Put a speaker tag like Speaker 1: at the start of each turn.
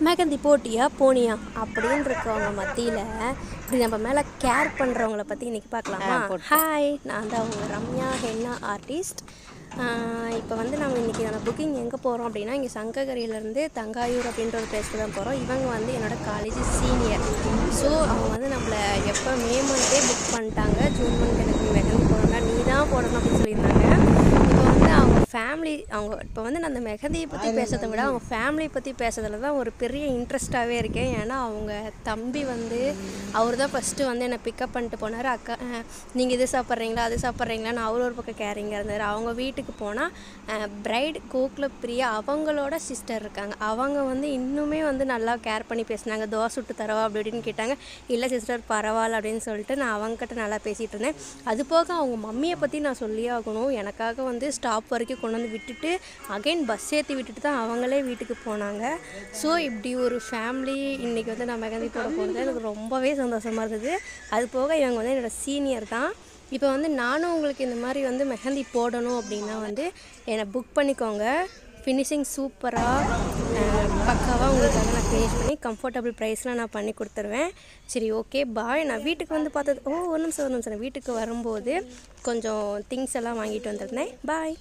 Speaker 1: மெகந்தி போட்டியா போனியா? அப்படின்னு இருக்கவங்க மத்தியில் இப்படி நம்ம மேலே கேர் பண்ணுறவங்கள பற்றி இன்றைக்கி பார்க்கலாமா? ஹாய் நான் தான் அவங்க ரம்யா ஹென்னா ஆர்டிஸ்ட் இப்போ வந்து நம்ம இன்றைக்கான புக்கிங் எங்கே போகிறோம் அப்படின்னா இங்கே சங்ககிரியிலேருந்து தங்காயூர் அப்படின்ற ஒரு பிளேஸ்க்கு தான் போகிறோம் இவங்க வந்து என்னோட காலேஜ் சீனியர் ஸோ அவங்க வந்து நம்மளை எப்போ மே மந்த்தே புக் பண்ணிட்டாங்க. ஜூன் மந்த் எனக்கு மெகந்தி போடணும்னா நீ தான் போடணும் அப்படின்னு சொல்லியிருந்தாங்க இப்போ வந்து அவங்க ஃபேமிலி அவங்க இப்போ வந்து நான் அந்த மெஹந்தியை பற்றி பேசுறதை விட அவங்க ஃபேமிலி பற்றி பேசுறதுல தான் ஒரு பெரிய இன்ட்ரெஸ்ட்டாகவே இருக்கேன். ஏன்னா அவங்க தம்பி வந்து அவர் தான் ஃபஸ்ட்டு வந்து என்னை பிக்கப் பண்ணிட்டு போனார். அக்கா நீங்கள் இது சாப்பிட்றீங்களா? அது சாப்பிட்றீங்களான்னு அவர் ஒரு பக்கம் கேரிங்காக இருந்தார். அவங்க வீட்டுக்கு போனால் பிரைட் கோகுல பிரியா அவங்களோட சிஸ்டர் இருக்காங்க. அவங்க வந்து இன்னுமே வந்து நல்லா கேர் பண்ணி பேசினாங்க. தோசை சுட்டு தரவா? அப்படி இப்படின்னு கேட்டாங்க. இல்லை சிஸ்டர் பரவாயில்ல. அப்படின்னு சொல்லிட்டு நான் அவங்ககிட்ட நல்லா பேசிகிட்டு இருந்தேன். அது போக அவங்க மம்மியை பற்றி நான் சொல்லியே ஆகணும். எனக்காக வந்து ஸ்டாப் வரைக்கும் கொண்டு வந்து விட்டுட்டு அகைன் பஸ் ஏற்றி விட்டுட்டு தான் அவங்களே வீட்டுக்கு போனாங்க. ஸோ இப்படி ஒரு ஃபேமிலி இன்றைக்கி வந்து நான் மெகந்தி போட போகிறது எனக்கு ரொம்பவே சந்தோஷமாக இருந்தது. அது போக இவங்க வந்து என்னோடய சீனியர் தான். இப்போ வந்து நானும் உங்களுக்கு இந்த மாதிரி வந்து மெஹந்தி போடணும் அப்படின்னா வந்து என்னை புக் பண்ணிக்கோங்க. ஃபினிஷிங் சூப்பராக பக்காவாக உங்களுக்காக நான் ஃபினிஷ் பண்ணி கம்ஃபர்டபுள் ப்ரைஸில் நான் பண்ணி கொடுத்துருவேன். சரி ஓகே பாய் நான் வீட்டுக்கு வந்து பார்த்தது ஓ ஒரு நிமிஷம் ஒரு நிமிஷம் வீட்டுக்கு வரும்போது கொஞ்சம் திங்ஸ் எல்லாம் வாங்கிட்டு வந்திருந்தேன். பாய்